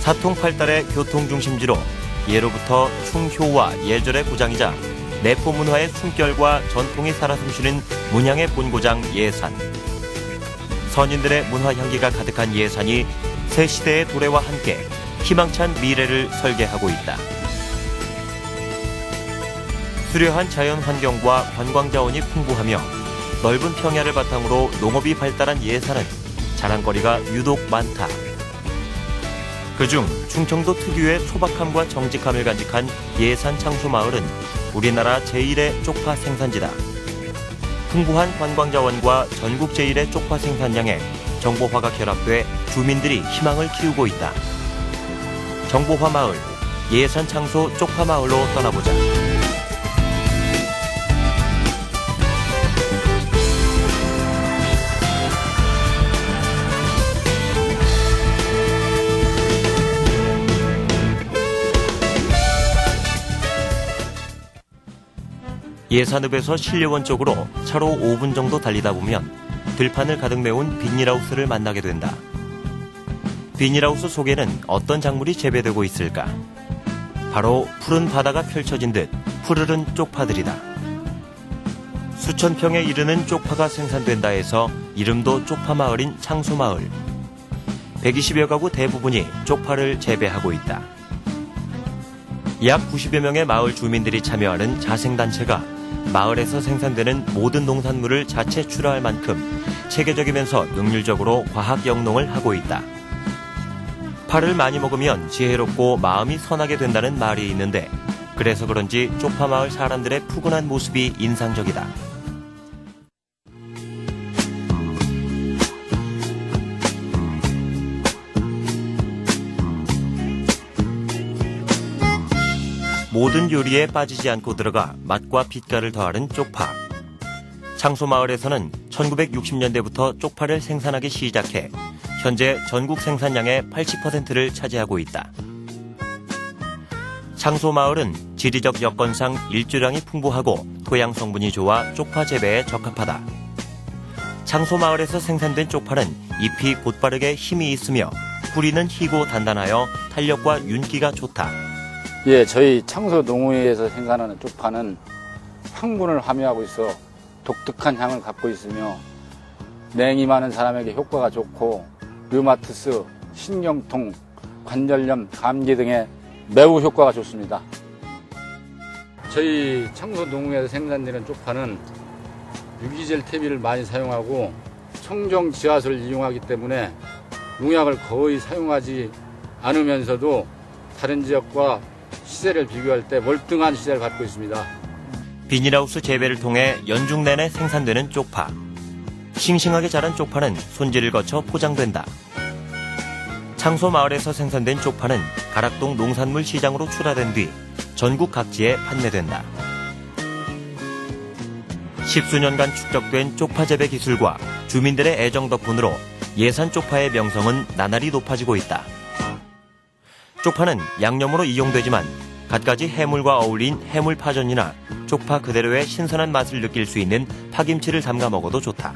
사통팔달의 교통중심지로 예로부터 충효와 예절의 고장이자 내포 문화의 숨결과 전통이 살아 숨쉬는 문양의 본고장 예산. 선인들의 문화 향기가 가득한 예산이 새 시대의 도래와 함께 희망찬 미래를 설계하고 있다. 수려한 자연 환경과 관광 자원이 풍부하며 넓은 평야를 바탕으로 농업이 발달한 예산은 자랑거리가 유독 많다. 그중 충청도 특유의 소박함과 정직함을 간직한 예산 창수 마을은 우리나라 제1의 쪽파 생산지다. 풍부한 관광 자원과 전국 제1의 쪽파 생산량에 정보화가 결합돼 주민들이 희망을 키우고 있다. 정보화 마을 예산 창소 쪽파 마을로 떠나보자. 예산읍에서 신려원 쪽으로 차로 5분 정도 달리다 보면 들판을 가득 메운 비닐하우스를 만나게 된다. 비닐하우스 속에는 어떤 작물이 재배되고 있을까? 바로 푸른 바다가 펼쳐진 듯 푸르른 쪽파들이다. 수천 평에 이르는 쪽파가 생산된다 해서 이름도 쪽파마을인 창소마을. 120여 가구 대부분이 쪽파를 재배하고 있다. 약 90여 명의 마을 주민들이 참여하는 자생단체가 마을에서 생산되는 모든 농산물을 자체 출하할 만큼 체계적이면서 능률적으로 과학 영농을 하고 있다. 파를 많이 먹으면 지혜롭고 마음이 선하게 된다는 말이 있는데 그래서 그런지 쪽파 마을 사람들의 푸근한 모습이 인상적이다. 모든 요리에 빠지지 않고 들어가 맛과 빛깔을 더하는 쪽파. 창소마을에서는 1960년대부터 쪽파를 생산하기 시작해 현재 전국 생산량의 80%를 차지하고 있다. 창소마을은 지리적 여건상 일조량이 풍부하고 토양 성분이 좋아 쪽파 재배에 적합하다. 창소마을에서 생산된 쪽파는 잎이 곧바르게 힘이 있으며 뿌리는 희고 단단하여 탄력과 윤기가 좋다. 예, 저희 창소 농우회에서 생산하는 쪽파는 황분을 함유하고 있어 독특한 향을 갖고 있으며 냉이 많은 사람에게 효과가 좋고 류마티스, 신경통, 관절염, 감기 등에 매우 효과가 좋습니다. 저희 창소 농우에서 생산되는 쪽파는 유기질 퇴비를 많이 사용하고 청정 지하수를 이용하기 때문에 농약을 거의 사용하지 않으면서도 다른 지역과 시세를 비교할 때 월등한 시세를 갖고 있습니다. 비닐하우스 재배를 통해 연중 내내 생산되는 쪽파. 싱싱하게 자란 쪽파는 손질을 거쳐 포장된다. 창소 마을에서 생산된 쪽파는 가락동 농산물 시장으로 출하된 뒤 전국 각지에 판매된다. 십수년간 축적된 쪽파 재배 기술과 주민들의 애정 덕분으로 예산 쪽파의 명성은 나날이 높아지고 있다. 쪽파는 양념으로 이용되지만 갖가지 해물과 어울린 해물 파전이나 쪽파 그대로의 신선한 맛을 느낄 수 있는 파김치를 담가 먹어도 좋다.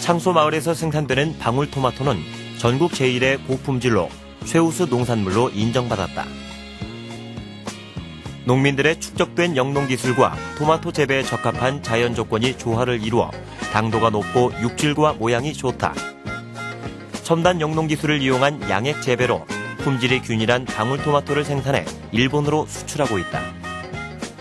창소 마을에서 생산되는 방울토마토는 전국 제1의 고품질로 최우수 농산물로 인정받았다. 농민들의 축적된 영농 기술과 토마토 재배에 적합한 자연 조건이 조화를 이루어 당도가 높고 육질과 모양이 좋다. 첨단 영농 기술을 이용한 양액 재배로 품질이 균일한 방울토마토를 생산해 일본으로 수출하고 있다.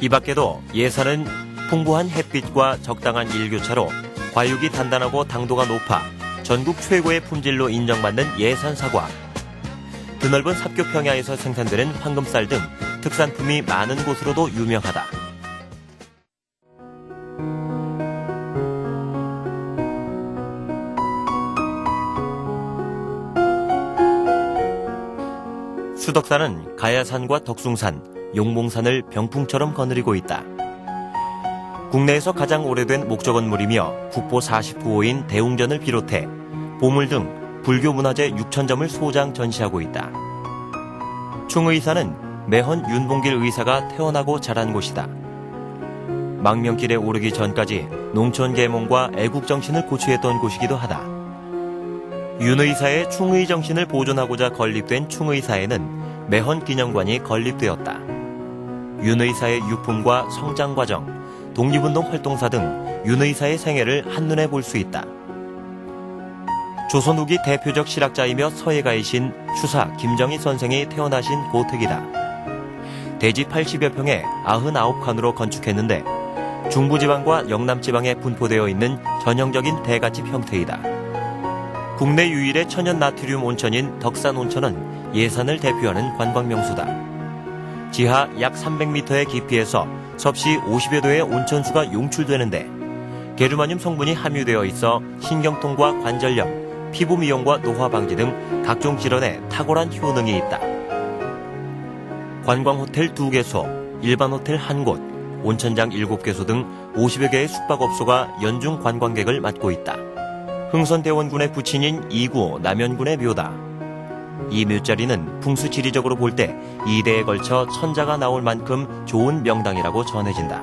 이 밖에도 예산은 풍부한 햇빛과 적당한 일교차로 과육이 단단하고 당도가 높아 전국 최고의 품질로 인정받는 예산 사과. 드넓은 삽교 평야에서 생산되는 황금쌀 등 특산품이 많은 곳으로도 유명하다. 수덕산은 가야산과 덕숭산, 용봉산을 병풍처럼 거느리고 있다. 국내에서 가장 오래된 목적건물이며 국보 49호인 대웅전을 비롯해 보물 등 불교 문화재 6천점을 소장 전시하고 있다. 충의사는 매헌 윤봉길 의사가 태어나고 자란 곳이다. 망명길에 오르기 전까지 농촌 계몽과 애국정신을 고취했던 곳이기도 하다. 윤 의사의 충의 정신을 보존하고자 건립된 충의사에는 매헌 기념관이 건립되었다. 윤 의사의 유품과 성장 과정, 독립운동 활동사 등 윤 의사의 생애를 한눈에 볼 수 있다. 조선 후기 대표적 실학자이며 서예가이신 추사 김정희 선생이 태어나신 고택이다. 대지 80여 평에 99칸으로 건축했는데 중부지방과 영남지방에 분포되어 있는 전형적인 대가집 형태이다. 국내 유일의 천연 나트륨 온천인 덕산 온천은 예산을 대표하는 관광 명소다. 지하 약 300m의 깊이에서 섭씨 50여 도의 온천수가 용출되는데 게르마늄 성분이 함유되어 있어 신경통과 관절염, 피부 미용과 노화 방지 등 각종 질환에 탁월한 효능이 있다. 관광 호텔 2개소, 일반 호텔 1곳, 온천장 7개소 등 50여 개의 숙박업소가 연중 관광객을 맡고 있다. 흥선대원군의 부친인 이구 남현군의 묘다. 이 묘자리는 풍수 지리적으로 볼 때 2대에 걸쳐 천자가 나올 만큼 좋은 명당이라고 전해진다.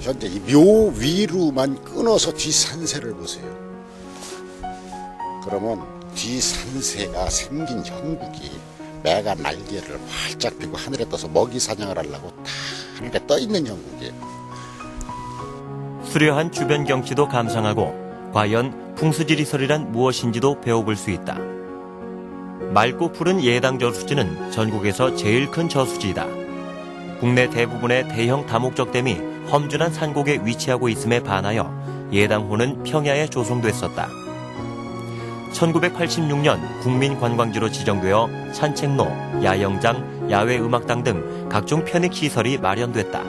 현재 이 묘 위로만 끊어서 뒤산세를 보세요. 그러면 뒤산세가 생긴 형국이 매가 날개를 활짝 펴고 하늘에 떠서 먹이 사냥을 하려고 다 하늘에 떠 있는 형국이에요. 수려한 주변 경치도 감상하고 과연 풍수지리설이란 무엇인지도 배워볼 수 있다. 맑고 푸른 예당 저수지는 전국에서 제일 큰 저수지이다. 국내 대부분의 대형 다목적댐이 험준한 산곡에 위치하고 있음에 반하여 예당호는 평야에 조성됐었다. 1986년 국민관광지로 지정되어 산책로, 야영장, 야외음악당 등 각종 편익시설이 마련됐다.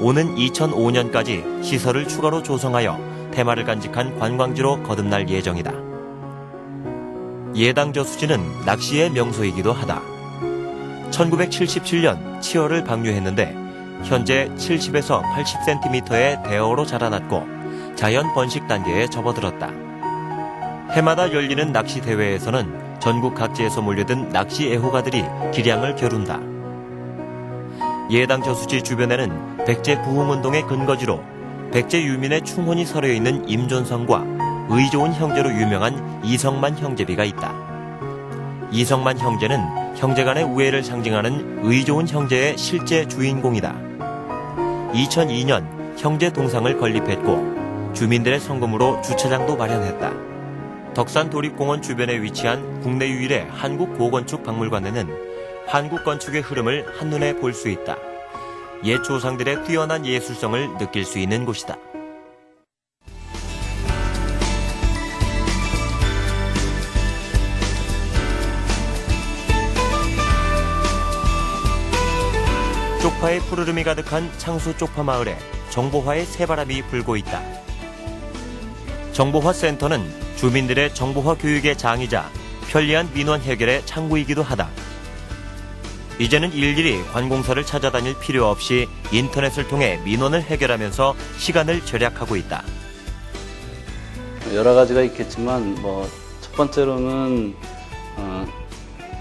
오는 2005년까지 시설을 추가로 조성하여 테마를 간직한 관광지로 거듭날 예정이다. 예당 저 수지는 낚시의 명소이기도 하다. 1977년 치어를 방류했는데 현재 70에서 80cm의 대어로 자라났고 자연 번식 단계에 접어들었다. 해마다 열리는 낚시 대회에서는 전국 각지에서 몰려든 낚시 애호가들이 기량을 겨룬다. 예당 저수지 주변에는 백제 부흥운동의 근거지로 백제 유민의 충혼이 서려 있는 임존성과 의 좋은 형제로 유명한 이성만 형제비가 있다. 이성만 형제는 형제 간의 우애를 상징하는 의 좋은 형제의 실제 주인공이다. 2002년 형제 동상을 건립했고 주민들의 성금으로 주차장도 마련했다. 덕산 도립공원 주변에 위치한 국내 유일의 한국 고건축 박물관에는 한국 건축의 흐름을 한눈에 볼 수 있다. 옛 조상들의 뛰어난 예술성을 느낄 수 있는 곳이다. 쪽파의 푸르름이 가득한 창수 쪽파 마을에 정보화의 새바람이 불고 있다. 정보화 센터는 주민들의 정보화 교육의 장이자 편리한 민원 해결의 창구이기도 하다. 이제는 일일이 관공서를 찾아다닐 필요 없이 인터넷을 통해 민원을 해결하면서 시간을 절약하고 있다. 여러 가지가 있겠지만 뭐 첫 번째로는 어,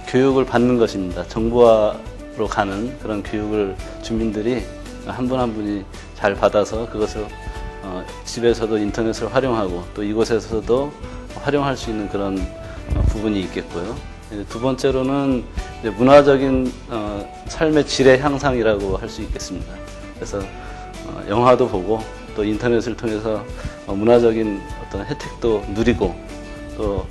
교육을 받는 것입니다. 정보화로 가는 그런 교육을 주민들이 한분한 분이 잘 받아서 그것을 어, 집에서도 인터넷을 활용하고 또 이곳에서도 활용할 수 있는 그런 어, 부분이 있겠고요. 두 번째로는 문화적인 어, 삶의 질의 향상이라고 할 수 있겠습니다. 그래서 어, 영화도 보고 또 인터넷을 통해서 어, 문화적인 어떤 혜택도 누리고 또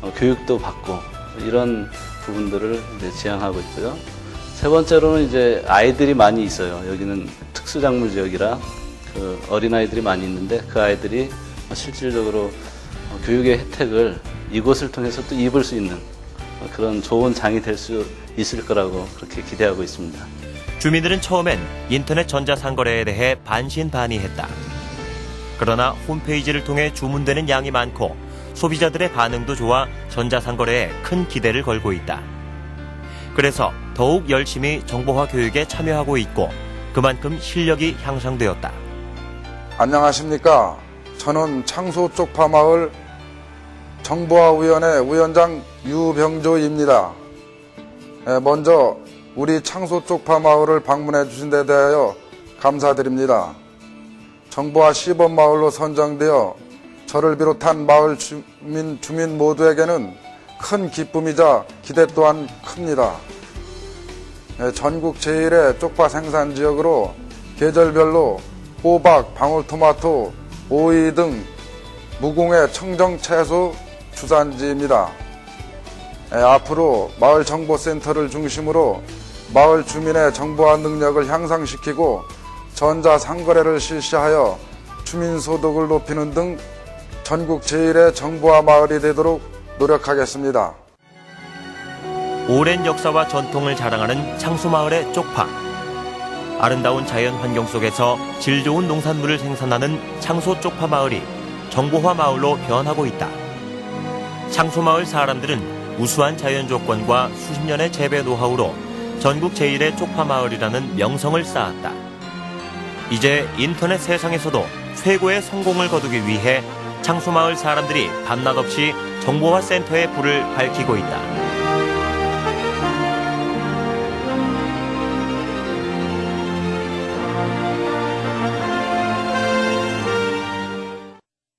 어, 교육도 받고 이런 부분들을 이제 지향하고 있고요. 세 번째로는 이제 아이들이 많이 있어요. 여기는 특수작물 지역이라 그 어린아이들이 많이 있는데 그 아이들이 실질적으로 어, 교육의 혜택을 이곳을 통해서 또 입을 수 있는 어, 그런 좋은 장이 될 수 있을 거라고 그렇게 기대하고 있습니다. 주민들은 처음엔 인터넷 전자상거래에 대해 반신반의했다. 그러나 홈페이지를 통해 주문되는 양이 많고 소비자들의 반응도 좋아 전자상거래에 큰 기대를 걸고 있다. 그래서 더욱 열심히 정보화 교육에 참여하고 있고 그만큼 실력이 향상되었다. 안녕하십니까. 저는 창소 쪽파마을 정보화위원회 위원장 유병조입니다. 예, 먼저 우리 창소 쪽파 마을을 방문해 주신 데 대하여 감사드립니다. 정보화 시범 마을로 선정되어 저를 비롯한 마을 주민, 주민 모두에게는 큰 기쁨이자 기대 또한 큽니다. 예, 전국 제1의 쪽파 생산 지역으로 계절별로 호박, 방울토마토, 오이 등 무공의 청정 채소 주산지입니다. 예, 앞으로 마을 정보센터를 중심으로 마을 주민의 정보화 능력을 향상시키고 전자 상거래를 실시하여 주민 소득을 높이는 등 전국 제1의 정보화 마을이 되도록 노력하겠습니다. 오랜 역사와 전통을 자랑하는 창수마을의 쪽파. 아름다운 자연 환경 속에서 질 좋은 농산물을 생산하는 창소 쪽파 마을이 정보화 마을로 변하고 있다. 창소마을 사람들은 우수한 자연 조건과 수십 년의 재배 노하우로 전국 제1의 쪽파 마을이라는 명성을 쌓았다. 이제 인터넷 세상에서도 최고의 성공을 거두기 위해 창소마을 사람들이 밤낮 없이 정보화 센터의 불을 밝히고 있다.